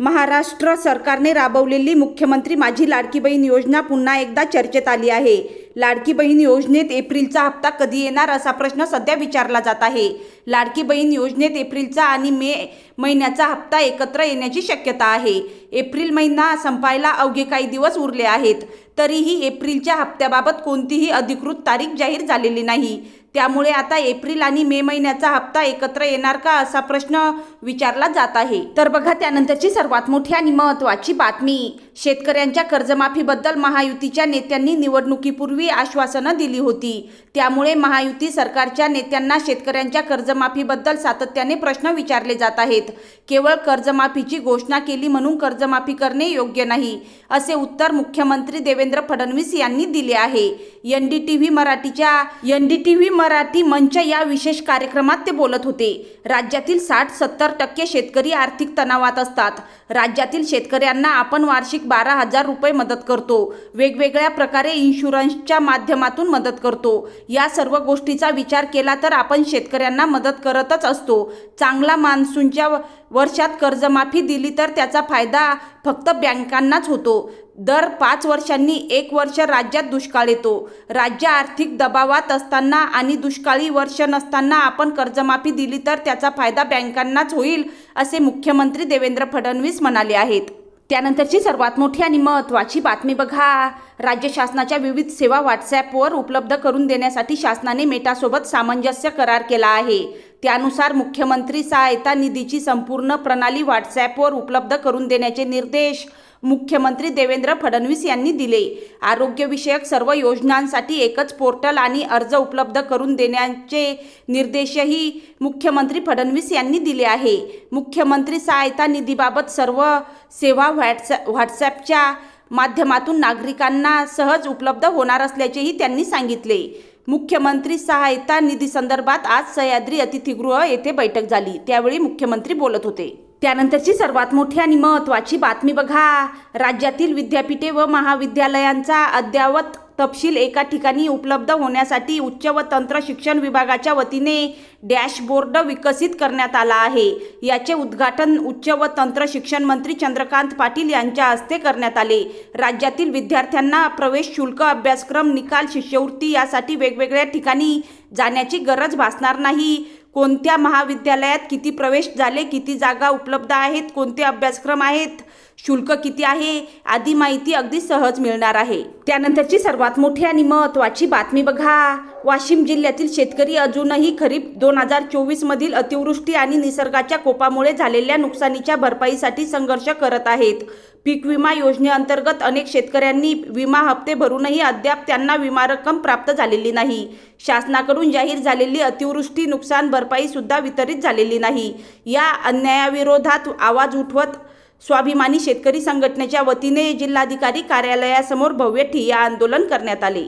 महाराष्ट्र सरकारने राबवलेली मुख्यमंत्री माझी लाडकी बहीण योजना पुन्हा एकदा चर्चेत आली आहे. लाडकी बहीण योजनेत एप्रिलचा हप्ता कधी येणार असा प्रश्न सध्या विचारला जात आहे. लाडकी बहीण योजनेत एप्रिलचा आणि मे महिन्याचा हप्ता एकत्र येण्याची शक्यता आहे. एप्रिल महिना संपायला अवघे काही दिवस उरले आहेत. तरीही एप्रिलच्या हप्त्याबाबत कोणतीही अधिकृत तारीख जाहीर झालेली नाही. त्यामुळे आता एप्रिल आणि मे महिन्याचा हप्ता एकत्र येणार का असा प्रश्न विचारला जात आहे. तर बघा त्यानंतरची सर्वात मोठी आणि महत्त्वाची बातमी. शेतकऱ्यांच्या कर्जमाफीबद्दल महायुतीच्या नेत्यांनी निवडणुकीपूर्वी आश्वासनं दिली होती. त्यामुळे महायुती सरकारच्या नेत्यांना शेतकऱ्यांच्या कर्जमाफीबद्दल सातत्याने प्रश्न विचारले जात आहेत. केवळ कर्जमाफीची घोषणा केली म्हणून कर्जमाफी करणे योग्य नाही असे उत्तर मुख्यमंत्री देवेंद्र फडणवीस यांनी दिले आहे. एन डी टी व्ही मराठीच्या N D T V Marathi मंच या विशेष कार्यक्रमात ते बोलत होते. राज्यातील साठ सत्तर टक्के शेतकरी आर्थिक तणावात असतात. राज्यातील शेतकऱ्यांना आपण वार्षिक बारा हजार रुपये मदत करतो. वेगवेगळ्या प्रकारे इन्शुरन्सच्या माध्यमातून मदत करतो. या सर्व गोष्टीचा विचार केला तर आपण शेतकऱ्यांना मदत करतच असतो. चांगला मान्सूनच्या वर्षात कर्जमाफी दिली तर त्याचा फायदा फक्त बँकांनाच होतो. दर पाच वर्षांनी एक वर्ष राज्यात दुष्काळ येतो. राज्य आर्थिक दबावात असताना आणि दुष्काळी वर्ष नसताना आपण कर्जमाफी दिली तर त्याचा फायदा बँकांनाच होईल असे मुख्यमंत्री देवेंद्र फडणवीस म्हणाले आहेत. त्यानंतरची सर्वात मोठी आणि महत्त्वाची बातमी बघा. राज्य शासनाच्या विविध सेवा व्हॉट्सॲपवर उपलब्ध करून देण्यासाठी शासनाने मेटासोबत सामंजस्य करार केला आहे. त्यानुसार मुख्यमंत्री सहायता निधीची संपूर्ण प्रणाली व्हॉट्सॲपवर उपलब्ध करून देण्याचे निर्देश मुख्यमंत्री देवेंद्र फडणवीस यांनी दिले. आरोग्यविषयक सर्व योजनांसाठी एकच पोर्टल आणि अर्ज उपलब्ध करून देण्याचे निर्देशही मुख्यमंत्री फडणवीस यांनी दिले आहे. मुख्यमंत्री सहायता निधीबाबत सर्व सेवा व्हॉट्सॲप व्हॉट्सॲपच्या माध्यमातून नागरिकांना सहज उपलब्ध होणार असल्याचेही त्यांनी सांगितले. मुख्यमंत्री सहायता निधी संदर्भात आज सह्याद्री अतिथीगृह येथे बैठक झाली. त्यावेळी मुख्यमंत्री बोलत होते. त्यानंतरची सर्वात मोठी आणि महत्त्वाची बातमी बघा. राज्यातील विद्यापीठे व महाविद्यालयांचा अद्ययावत तपशील एका ठिकाणी उपलब्ध होण्यासाठी उच्च व तंत्र शिक्षण विभागाच्या वतीने डॅशबोर्ड विकसित करण्यात आला आहे. याचे उद्घाटन उच्च व तंत्र शिक्षण मंत्री चंद्रकांत पाटील यांच्या हस्ते करण्यात आले. राज्यातील विद्यार्थ्यांना प्रवेश शुल्क अभ्यासक्रम निकाल शिष्यवृत्ती यासाठी वेगवेगळ्या ठिकाणी जाण्याची गरज भासणार नाही. कोणत्या महाविद्यालयात किती प्रवेश झाले किती जागा उपलब्ध आहेत कोणते अभ्यासक्रम आहेत? शुल्क किती आहे आदी माहिती अगदी सहज मिळणार आहे. त्यानंतरची सर्वात मोठी आणि महत्त्वाची बातमी बघा. वाशिम जिल्ह्यातील शेतकरी अजूनही खरीप दोन हजार चोवीसमधील अतिवृष्टी आणि निसर्गाच्या कोपामुळे झालेल्या नुकसानीच्या भरपाईसाठी संघर्ष करत आहेत. पीक विमा योजनेअंतर्गत अनेक शेतकऱ्यांनी विमा हप्ते भरूनही अद्याप त्यांना विमा रक्कम प्राप्त झालेली नाही. शासनाकडून जाहीर झालेली अतिवृष्टी नुकसान भरपाई सुद्धा वितरित झालेली नाही. या अन्यायाविरोधात आवाज उठवत स्वाभिमानी शेतकरी संघटनेच्या वतीने जिल्हाधिकारी कार्यालयासमोर भव्य ठिय्या आंदोलन करण्यात आले.